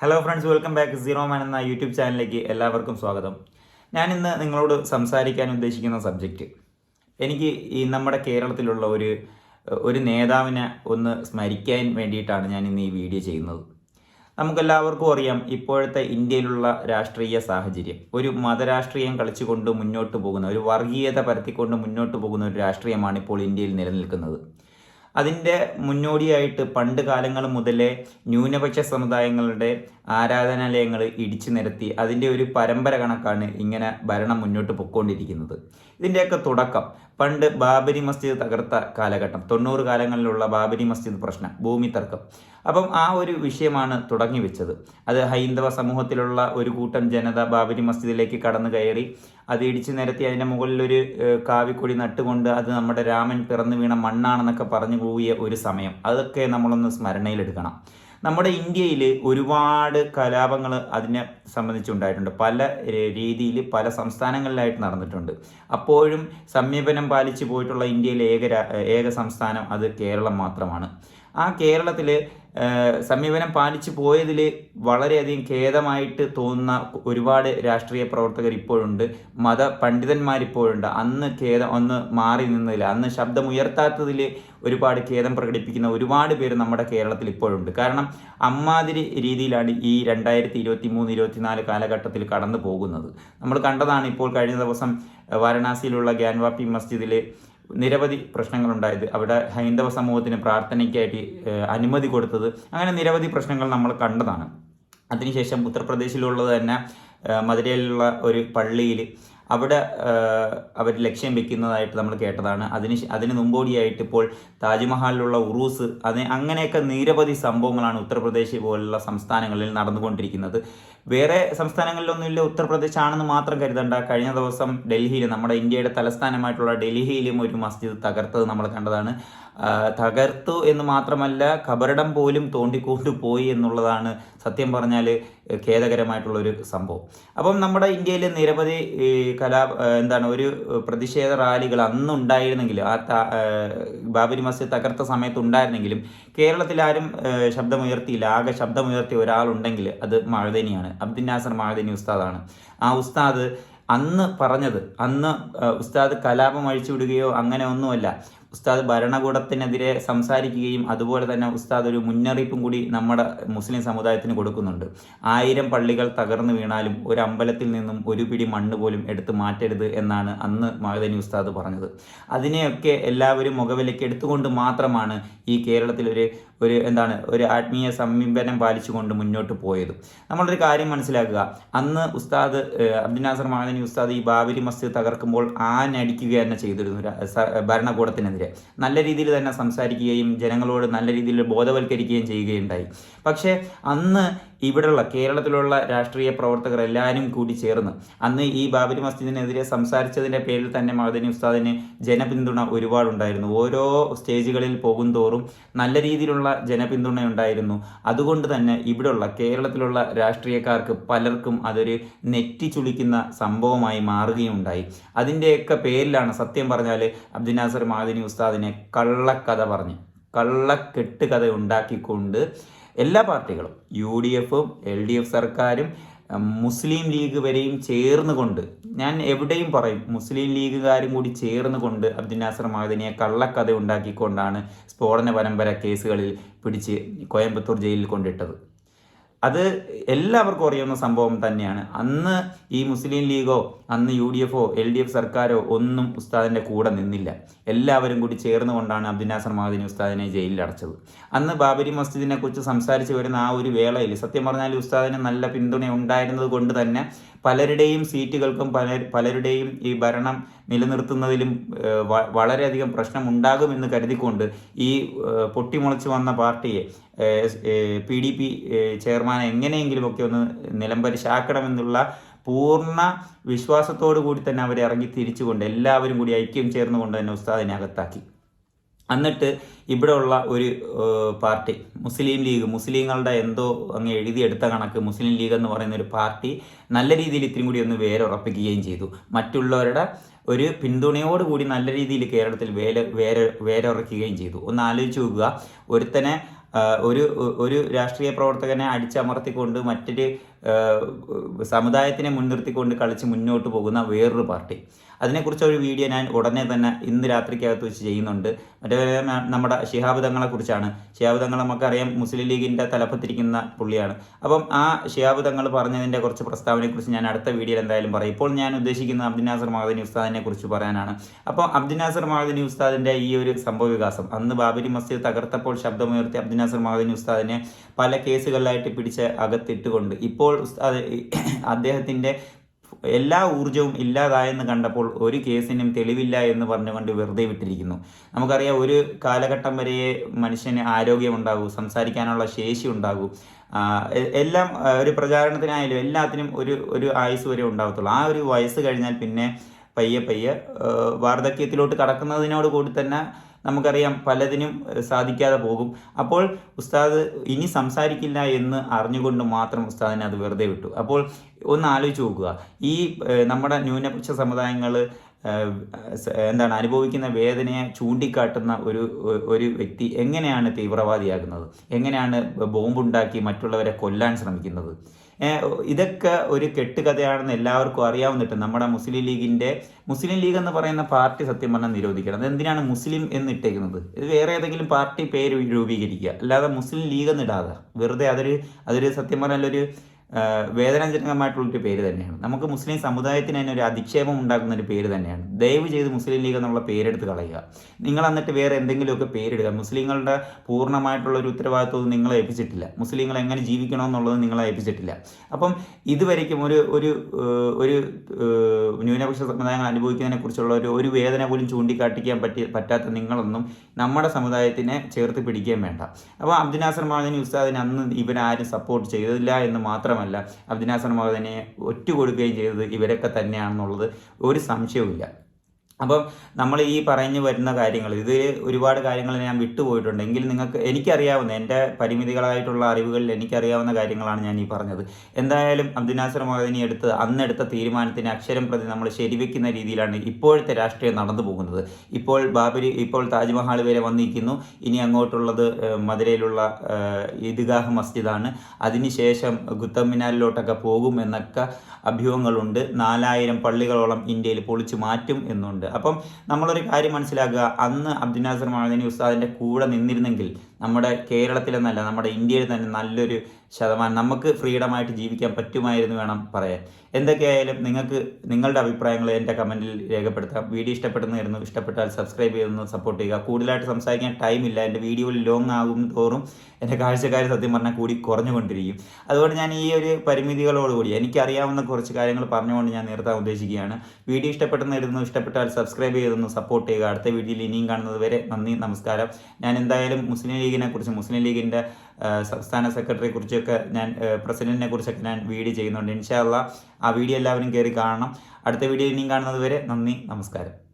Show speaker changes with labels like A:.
A: Hello friends welcome back zero man എന്ന YouTube ചാനലിലേക്ക് എല്ലാവർക്കും സ്വാഗതം. ഞാൻ ഇന്ന് നിങ്ങളോട് സംസാരിക്കാൻ ഉദ്ദേശിക്കുന്ന സബ്ജക്റ്റ് എനിക്ക് ഈ നമ്മുടെ കേരളത്തിലുള്ള ഒരു ഒരു നേതാവിനെ ഒന്ന് സ്മരിക്കാൻ വേണ്ടിയിട്ടാണ് ഞാൻ ഇന്ന് ഈ വീഡിയോ ചെയ്യുന്നത്. നമുക്കെല്ലാവർക്കും അറിയാം ഇപ്പോഴത്തെ ഇന്ത്യയിലുള്ള രാഷ്ട്രീയ സാഹചര്യം. ഒരു മതരാഷ്ട്രീയം കളിച്ചുകൊണ്ട് മുന്നോട്ട് പോകുന്ന ഒരു വർഗീയത പരത്തിക്കൊണ്ട് മുന്നോട്ട് പോകുന്ന ഒരു രാഷ്ട്രീയമാണ് ഇപ്പോൾ ഇന്ത്യയിൽ നിലനിൽക്കുന്നത്. അതിന്റെ മുന്നോടിയായിട്ട് പണ്ട് കാലങ്ങൾ മുതലേ ന്യൂനപക്ഷ സമുദായങ്ങളുടെ ആരാധനാലയങ്ങൾ ഇടിച്ചു നിരത്തി അതിന്റെ ഒരു പരമ്പര കണക്കാണ് ഇങ്ങനെ ഭരണം മുന്നോട്ട് പൊക്കോണ്ടിരിക്കുന്നത്. ഇതിന്റെയൊക്കെ തുടക്കം പണ്ട് ബാബരി മസ്ജിദ് തകർത്ത കാലഘട്ടം തൊണ്ണൂറ് കാലങ്ങളിലുള്ള ബാബരി മസ്ജിദ് പ്രശ്നം ഭൂമി തർക്കം. അപ്പം ആ ഒരു വിഷയമാണ് തുടങ്ങി വെച്ചത്. അത് ഹൈന്ദവ സമൂഹത്തിലുള്ള ഒരു കൂട്ടം ജനത ബാബരി മസ്ജിദിലേക്ക് കടന്നു കയറി അത് ഇടിച്ചു നിരത്തി അതിന്റെ മുകളിലൊരു കാവിക്കൊടി നട്ടുകൊണ്ട് അത് നമ്മുടെ രാമൻ പിറന്നു വീണ മണ്ണാണെന്നൊക്കെ പറഞ്ഞു പോയ ഒരു സമയം. അതൊക്കെ നമ്മളൊന്ന് സ്മരണയിലെടുക്കണം. നമ്മുടെ ഇന്ത്യയിൽ ഒരുപാട് കലാപങ്ങൾ അതിനെ സംബന്ധിച്ചുണ്ടായിട്ടുണ്ട്. പല രീതിയിൽ പല സംസ്ഥാനങ്ങളിലായിട്ട് നടന്നിട്ടുണ്ട്. അപ്പോഴും സമീപനം പാലിച്ചു പോയിട്ടുള്ള ഇന്ത്യയിലെ ഏക ഏക സംസ്ഥാനം അത് കേരളം മാത്രമാണ്. ആ കേരളത്തിൽ സമീപനം പാലിച്ചു പോയതിൽ വളരെയധികം ഖേദമായിട്ട് തോന്നുന്ന ഒരുപാട് രാഷ്ട്രീയ പ്രവർത്തകർ ഇപ്പോഴുണ്ട്. മത പണ്ഡിതന്മാരിപ്പോഴുണ്ട്. അന്ന് ഖേദം ഒന്ന് മാറി നിന്നതിൽ അന്ന് ശബ്ദമുയർത്താത്തതിൽ ഒരുപാട് ഖേദം പ്രകടിപ്പിക്കുന്ന ഒരുപാട് പേര് നമ്മുടെ കേരളത്തിൽ ഇപ്പോഴുണ്ട്. കാരണം അമ്മാതിരി രീതിയിലാണ് ഈ രണ്ടായിരത്തി ഇരുപത്തി മൂന്ന് ഇരുപത്തിനാല് കാലഘട്ടത്തിൽ കടന്നു പോകുന്നത്. നമ്മൾ കണ്ടതാണ് ഇപ്പോൾ കഴിഞ്ഞ ദിവസം വാരണാസിയിലുള്ള ഗ്യാൻവാപ്പി മസ്ജിദിൽ നിരവധി പ്രശ്നങ്ങളുണ്ടായത്. അവിടെ ഹൈന്ദവ സമൂഹത്തിന് പ്രാർത്ഥനയ്ക്കായിട്ട് അനുമതി കൊടുത്തത് അങ്ങനെ നിരവധി പ്രശ്നങ്ങൾ നമ്മൾ കണ്ടതാണ്. അതിനുശേഷം ഉത്തർപ്രദേശിലുള്ളത് തന്നെ മധുരയിലുള്ള ഒരു പള്ളിയിൽ അവിടെ അവർ ലക്ഷ്യം വെക്കുന്നതായിട്ട് നമ്മൾ കേട്ടതാണ്. അതിന് അതിന് മുമ്പോടിയായിട്ട് ഇപ്പോൾ താജ്മഹാലിലുള്ള ഉറൂസ് അത് അങ്ങനെയൊക്കെ നിരവധി സംഭവങ്ങളാണ് ഉത്തർപ്രദേശ് പോലുള്ള സംസ്ഥാനങ്ങളിൽ നടന്നുകൊണ്ടിരിക്കുന്നത്. വേറെ സംസ്ഥാനങ്ങളിലൊന്നുമില്ല ഉത്തർപ്രദേശ് ആണെന്ന് മാത്രം കരുതണ്ട. കഴിഞ്ഞ ദിവസം ഡൽഹിയിൽ നമ്മുടെ ഇന്ത്യയുടെ തലസ്ഥാനമായിട്ടുള്ള ഡൽഹിയിലും ഒരു മസ്ജിദ് തകർത്തത് നമ്മൾ കണ്ടതാണ്. തകർത്തു എന്ന് മാത്രമല്ല ഖബറിടം പോലും തോണ്ടിക്കൊണ്ട് പോയി എന്നുള്ളതാണ് സത്യം പറഞ്ഞാൽ ഖേദകരമായിട്ടുള്ള ഒരു സംഭവം. അപ്പം നമ്മുടെ ഇന്ത്യയിൽ നിരവധി കലാ എന്താണ് ഒരു പ്രതിഷേധ റാലികൾ അന്നുണ്ടായിരുന്നെങ്കിലും ആ ബാബരി മസ്ജിദ് തകർത്ത സമയത്ത് ഉണ്ടായിരുന്നെങ്കിലും കേരളത്തിൽ ആരും ശബ്ദമുയർത്തിയില്ല. ആകെ ശബ്ദമുയർത്തിയ ഒരാളുണ്ടെങ്കിൽ അത് മഴദനിയാണ് അബ്ദുൽ നാസർ മഹദിനി ഉസ്താദാണ്. ആ ഉസ്താദ് അന്ന് പറഞ്ഞത് അന്ന് ഉസ്താദ് കലാപം അഴിച്ചുവിടുകയോ അങ്ങനെ ഒന്നുമല്ല. ഉസ്താദ് ഭരണകൂടത്തിനെതിരെ സംസാരിക്കുകയും അതുപോലെ തന്നെ ഉസ്താദ് ഒരു മുന്നറിയിപ്പും കൂടി നമ്മുടെ മുസ്ലിം സമുദായത്തിന് കൊടുക്കുന്നുണ്ട്. ആയിരം പള്ളികൾ തകർന്നു വീണാലും ഒരു അമ്പലത്തിൽ നിന്നും ഒരു പിടി മണ്ണ് പോലും എടുത്തു മാറ്റരുത് എന്നാണ് അന്ന് മഹദനി ഉസ്താദ് പറഞ്ഞത്. അതിനെയൊക്കെ എല്ലാവരും മുഖവിലേക്ക് എടുത്തുകൊണ്ട് മാത്രമാണ് ഈ കേരളത്തിൽ ഒരു എന്താണ് ഒരു ആത്മീയ സമീപനം പാലിച്ചുകൊണ്ട് മുന്നോട്ട് പോയത്. നമ്മളൊരു കാര്യം മനസ്സിലാക്കുക. അന്ന് ഉസ്താദ് അബ്ദുൽ നാസർ മഹദനി ഉസ്താദ് ഈ ബാബരി മസ്ജിദ് തകർക്കുമ്പോൾ ആനടിക്കുക തന്നെ ചെയ്തിരുന്നു ര- ഭരണകൂടത്തിനെതിരെ നല്ല രീതിയിൽ തന്നെ സംസാരിക്കുകയും ജനങ്ങളോട് നല്ല രീതിയിൽ ബോധവൽക്കരിക്കുകയും ചെയ്യുകയുണ്ടായി. പക്ഷേ അന്ന് ഇവിടെയുള്ള കേരളത്തിലുള്ള രാഷ്ട്രീയ പ്രവർത്തകർ എല്ലാവരും കൂടി ചേർന്ന് അന്ന് ഈ ബാബരി മസ്ജിദിനെതിരെ സംസാരിച്ചതിന്റെ പേരിൽ തന്നെ മഹദനി ഉസ്താദിന് ജനപിന്തുണ ഒരുപാടുണ്ടായിരുന്നു. ഓരോ സ്റ്റേജുകളിൽ പോകും തോറും നല്ല രീതിയിലുള്ള ജനപിന്തുണ ഉണ്ടായിരുന്നു അതുകൊണ്ട് തന്നെ ഇവിടെയുള്ള കേരളത്തിലുള്ള രാഷ്ട്രീയക്കാർക്ക് പലർക്കും അതൊരു നെറ്റി ചുളിക്കുന്ന സംഭവമായി മാറുകയുണ്ടായി. അതിന്റെയൊക്കെ പേരിലാണ് സത്യം പറഞ്ഞാൽ അബ്ദുൽ നാസർ മഹദനി ഉസ്താദിനെ കള്ളക്കഥ പറഞ്ഞ് കള്ളക്കെട്ട് കഥ ഉണ്ടാക്കിക്കൊണ്ട് എല്ലാ പാർട്ടികളും യു ഡി എഫും എൽ ഡി എഫ് സർക്കാരും മുസ്ലിം ലീഗ് വരെയും ചേർന്നുകൊണ്ട് ഞാൻ എവിടെയും പറയും മുസ്ലിം ലീഗുകാരും കൂടി ചേർന്നുകൊണ്ട് അബ്ദുൽ നാസർ മഹദിനിയെ കള്ളക്കഥ ഉണ്ടാക്കിക്കൊണ്ടാണ് സ്ഫോടന പരമ്പര കേസുകളിൽ പിടിച്ച് കോയമ്പത്തൂർ ജയിലിൽ കൊണ്ടിട്ടത്. അത് എല്ലാവർക്കും അറിയുന്ന സംഭവം തന്നെയാണ്. അന്ന് ഈ മുസ്ലിം ലീഗോ അന്ന് യു ഡി എഫോ എൽ ഡി എഫ് സർക്കാരോ ഒന്നും ഉസ്താദിന്റെ കൂടെ നിന്നില്ല. എല്ലാവരും കൂടി ചേർന്ന് കൊണ്ടാണ് അബ്ദുനാസർ മഹദിനി ഉസ്താദിനെ ജയിലിൽ അടച്ചത്. അന്ന് ബാബരി മസ്ജിദിനെ കുറിച്ച് സംസാരിച്ച് വരുന്ന ആ ഒരു വേളയിൽ സത്യം പറഞ്ഞാൽ ഉസ്താദിന് നല്ല പിന്തുണ ഉണ്ടായിരുന്നത് കൊണ്ട് തന്നെ പലരുടെയും സീറ്റുകൾക്കും പല പലരുടെയും ഈ ഭരണം നിലനിർത്തുന്നതിലും വളരെയധികം പ്രശ്നം ഉണ്ടാകുമെന്ന് കരുതിക്കൊണ്ട് ഈ പൊട്ടിമുളച്ചു വന്ന പാർട്ടിയെ പി ഡി പി ചെയർമാനെ എങ്ങനെയെങ്കിലുമൊക്കെ ഒന്ന് നിലംപരിശാക്കണമെന്നുള്ള പൂർണ വിശ്വാസത്തോടു കൂടി തന്നെ അവരെ ഇറങ്ങി തിരിച്ചുകൊണ്ട് എല്ലാവരും കൂടി ഐക്യം ചേർന്നുകൊണ്ട് തന്നെ ഉസ്താദിനെ അകത്താക്കി. എന്നിട്ട് ഉള്ള ഒരു പാർട്ടി മുസ്ലിം ലീഗ് മുസ്ലിങ്ങളുടെ എന്തോ അങ്ങ് എഴുതിയെടുത്ത കണക്ക് മുസ്ലിം ലീഗ് എന്ന് പറയുന്ന ഒരു പാർട്ടി നല്ല രീതിയിൽ ഇത്രയും കൂടി ഒന്ന് വേരുറപ്പിക്കുകയും ചെയ്തു. മറ്റുള്ളവരുടെ ഒരു പിന്തുണയോടുകൂടി നല്ല രീതിയിൽ കേരളത്തിൽ വേല വേര വേരുറക്കുകയും ചെയ്തു. ഒന്ന് ആലോചിച്ച് നോക്കുക. ഒരുത്തനെ ഒരു ഒരു രാഷ്ട്രീയ പ്രവർത്തകനെ അടിച്ചമർത്തിക്കൊണ്ട് മറ്റൊരു സമുദായത്തിനെ മുൻനിർത്തിക്കൊണ്ട് കളിച്ച് മുന്നോട്ട് പോകുന്ന വേറൊരു പാർട്ടി. അതിനെക്കുറിച്ച് ഒരു വീഡിയോ ഞാൻ ഉടനെ തന്നെ ഇന്ന് രാത്രിക്കകത്ത് വെച്ച് ചെയ്യുന്നുണ്ട്. മറ്റേ നമ്മുടെ ശിഹാബ് തങ്ങളെക്കുറിച്ചാണ് ശിഹാബ് തങ്ങൾ നമുക്കറിയാം മുസ്ലിം ലീഗിന്റെ തലപ്പത്തിരിക്കുന്ന പുള്ളിയാണ്. അപ്പം ആ ശിഹാബ് തങ്ങൾ പറഞ്ഞതിന്റെ കുറച്ച് പ്രസ്താവനയെക്കുറിച്ച് ഞാൻ അടുത്ത വീഡിയോയിൽ എന്തായാലും പറയും. ഇപ്പോൾ ഞാൻ ഉദ്ദേശിക്കുന്ന അബ്ദുൽ നാസർ മഹദനി ഉസ്താദിനെ കുറിച്ച് പറയാനാണ്. അപ്പോൾ അബ്ദുൽ നാസർ മഹദനി ഉസ്താദിന്റെ ഈ ഒരു സംഭവ വികാസം അന്ന് ബാബരി മസ്ജിദ് തകർത്തപ്പോൾ ശബ്ദമുയർത്തി അബ്ദുൽ നാസർ മഹദനി ഉസ്താദിനെ പല കേസുകളിലായിട്ട് പിടിച്ച് അകത്തിട്ടുകൊണ്ട് ഇപ്പോൾ അദ്ദേഹത്തിന്റെ എല്ലാ ഊർജവും ഇല്ലാതായെന്ന് കണ്ടപ്പോൾ ഒരു കേസിനും തെളിവില്ല എന്ന് പറഞ്ഞുകൊണ്ട് വെറുതെ വിട്ടിരിക്കുന്നു. നമുക്കറിയാം ഒരു കാലഘട്ടം വരെയേ മനുഷ്യന് ആരോഗ്യമുണ്ടാകൂ സംസാരിക്കാനുള്ള ശേഷി ഉണ്ടാകൂ. എല്ലാം ഒരു പ്രചാരണത്തിനായാലും എല്ലാത്തിനും ഒരു ഒരു ആയുസ് വരെ ഉണ്ടാകത്തുള്ളൂ. ആ ഒരു വയസ്സ് കഴിഞ്ഞാൽ പിന്നെ പയ്യെ പയ്യെ വാർദ്ധക്യത്തിലോട്ട് കടക്കുന്നതിനോട് കൂടി തന്നെ നമുക്കറിയാം പലതിനും സാധിക്കാതെ പോകും. അപ്പോൾ ഉസ്താദ് ഇനി സംസാരിക്കില്ല എന്ന് അറിഞ്ഞുകൊണ്ട് മാത്രം ഉസ്താദിനെ അത് വെറുതെ വിട്ടു. അപ്പോൾ ഒന്ന് ആലോചിച്ച് നോക്കുക. ഈ നമ്മുടെ ന്യൂനപക്ഷ സമുദായങ്ങൾ എന്താണ് അനുഭവിക്കുന്ന വേദനയെ ചൂണ്ടിക്കാട്ടുന്ന ഒരു ഒരു വ്യക്തി എങ്ങനെയാണ് തീവ്രവാദിയാകുന്നത്? എങ്ങനെയാണ് ബോംബുണ്ടാക്കി മറ്റുള്ളവരെ കൊല്ലാൻ ശ്രമിക്കുന്നത്? ഇതൊക്കെ ഒരു കെട്ടുകഥയാണെന്ന് എല്ലാവർക്കും അറിയാവുന്നിട്ട് നമ്മുടെ മുസ്ലിം ലീഗിന്റെ മുസ്ലിം ലീഗ് എന്ന് പറയുന്ന പാർട്ടി സത്യം പറഞ്ഞാൽ നിരോധിക്കണം. അത് എന്തിനാണ് മുസ്ലിം എന്നിട്ടേക്കുന്നത്? ഇത് വേറെ ഏതെങ്കിലും പാർട്ടി പേര് രൂപീകരിക്കുക. അല്ലാതെ മുസ്ലിം ലീഗ് എന്നിടാതെ. വെറുതെ അതൊരു അതൊരു സത്യം പറഞ്ഞാൽ ഒരു വേദനാജനകമായിട്ടുള്ളൊരു പേര് തന്നെയാണ്. നമുക്ക് മുസ്ലിം സമുദായത്തിന് തന്നെ ഒരു അധിക്ഷേപം ഉണ്ടാക്കുന്ന ഒരു പേര് തന്നെയാണ്. ദയവ് ചെയ്ത് മുസ്ലിം ലീഗ് എന്നുള്ള പേരെടുത്ത് കളയുക. നിങ്ങൾ എന്നിട്ട് വേറെ എന്തെങ്കിലുമൊക്കെ പേരിടുക. മുസ്ലിങ്ങളുടെ പൂർണമായിട്ടുള്ള ഒരു ഉത്തരവാദിത്വം നിങ്ങളെ ഏൽപ്പിച്ചിട്ടില്ല. മുസ്ലിങ്ങൾ എങ്ങനെ ജീവിക്കണം ജീവിക്കണമെന്നുള്ളത് നിങ്ങളെ ഏൽപ്പിച്ചിട്ടില്ല. അപ്പം ഇതുവരേക്കും ഒരു ഒരു ഒരു ന്യൂനപക്ഷ സമുദായങ്ങൾ അനുഭവിക്കുന്നതിനെ കുറിച്ചുള്ള ഒരു ഒരു വേദന പോലും ചൂണ്ടിക്കാട്ടിക്കാൻ പറ്റി പറ്റാത്ത നിങ്ങളൊന്നും നമ്മുടെ സമുദായത്തിനെ ചേർത്ത് പിടിക്കുകയും വേണ്ട. അപ്പോൾ അബ്ദുനാസർ മഹദനി ഉസ്താദിനെ അന്ന് ഇവരാരും സപ്പോർട്ട് ചെയ്തില്ല എന്ന് മാത്രമല്ല അബ്ദിനാസർ ഒറ്റ കൊടുക്കുകയും ചെയ്തത് ഇവരൊക്കെ തന്നെയാണെന്നുള്ളത് ഒരു സംശയവുമില്ല. അപ്പം നമ്മൾ ഈ പറഞ്ഞു വരുന്ന കാര്യങ്ങൾ ഇത് ഒരുപാട് കാര്യങ്ങൾ ഞാൻ വിട്ടുപോയിട്ടുണ്ട്. എങ്കിൽ നിങ്ങൾക്ക് എനിക്കറിയാവുന്ന എന്റെ പരിമിതികളായിട്ടുള്ള അറിവുകളിൽ എനിക്കറിയാവുന്ന കാര്യങ്ങളാണ് ഞാൻ ഈ പറഞ്ഞത്. എന്തായാലും അബ്ദുനാസർ മഹദിനി എടുത്ത് അന്നെടുത്ത തീരുമാനത്തിന് അക്ഷരം പ്രതി നമ്മൾ ശരിവെക്കുന്ന രീതിയിലാണ് ഇപ്പോഴത്തെ രാഷ്ട്രീയം നടന്നു പോകുന്നത്. ഇപ്പോൾ ബാബരി ഇപ്പോൾ താജ്മഹൽ വരെ വന്നിരിക്കുന്നു. ഇനി അങ്ങോട്ടുള്ളത് മധുരയിലുള്ള ഈദ്ഗാഹ് മസ്ജിദാണ്. അതിനുശേഷം ഗുത്തമ്മിനാലിലോട്ടൊക്കെ പോകും എന്നൊക്കെ അഭ്യൂഹങ്ങളുണ്ട്. നാലായിരം പള്ളികളോളം ഇന്ത്യയിൽ പൊളിച്ചു മാറ്റും എന്നുണ്ട്. അപ്പം നമ്മളൊരു കാര്യം മനസ്സിലാക്കുക. അന്ന് അബ്ദുൽ നാസർ മഹദനി ഉസ്താദിന്റെ കൂടെ നിന്നിരുന്നെങ്കിൽ നമ്മുടെ കേരളത്തിലെന്നല്ല നമ്മുടെ ഇന്ത്യയിൽ തന്നെ നല്ലൊരു ശതമാനം നമുക്ക് ഫ്രീഡമായിട്ട് ജീവിക്കാൻ പറ്റുമായിരുന്നു വേണം പറയാൻ. എന്തൊക്കെയായാലും നിങ്ങൾക്ക് നിങ്ങളുടെ അഭിപ്രായങ്ങൾ എന്റെ കമന്റിൽ രേഖപ്പെടുത്താം. വീഡിയോ ഇഷ്ടപ്പെടുന്നതായിരുന്നു ഇഷ്ടപ്പെട്ടാൽ സബ്സ്ക്രൈബ് ചെയ്തൊന്ന് സപ്പോർട്ട് ചെയ്യുക. കൂടുതലായിട്ട് സംസാരിക്കാൻ ടൈമില്ല എന്റെ വീഡിയോ ലോങ് ആകും തോറും എന്റെ കാഴ്ചക്കാർ സത്യം പറഞ്ഞാൽ കൂടി കുറഞ്ഞുകൊണ്ടിരിക്കും. അതുകൊണ്ട് ഞാൻ ഈ ഒരു പരിമിതികളോടുകൂടി എനിക്കറിയാവുന്ന കുറച്ച് കാര്യങ്ങൾ പറഞ്ഞുകൊണ്ട് ഞാൻ നിർത്താൻ ഉദ്ദേശിക്കുകയാണ്. വീഡിയോ ഇഷ്ടപ്പെടുന്നതായിരുന്നു ഇഷ്ടപ്പെട്ടാൽ സബ്സ്ക്രൈബ് ചെയ്തൊന്ന് സപ്പോർട്ട് ചെയ്യുക. അടുത്ത വീഡിയോയിൽ ഇനിയും കാണുന്നത് വരെ നന്ദി നമസ്കാരം. ഞാൻ എന്തായാലും മുസ്ലിം ലീഗിനെ കുറിച്ച് മുസ്ലിം ലീഗിന്റെ സംസ്ഥാന സെക്രട്ടറിയെ കുറിച്ചൊക്കെ ഞാൻ പ്രസിഡന്റിനെ കുറിച്ചൊക്കെ ഞാൻ വീഡിയോ ചെയ്യുന്നുണ്ട്. ഇൻഷാല്ല ആ വീഡിയോ എല്ലാവരും കയറി കാണണം. അടുത്ത വീഡിയോ ഇനിയും കാണുന്നത് വരെ നന്ദി നമസ്കാരം.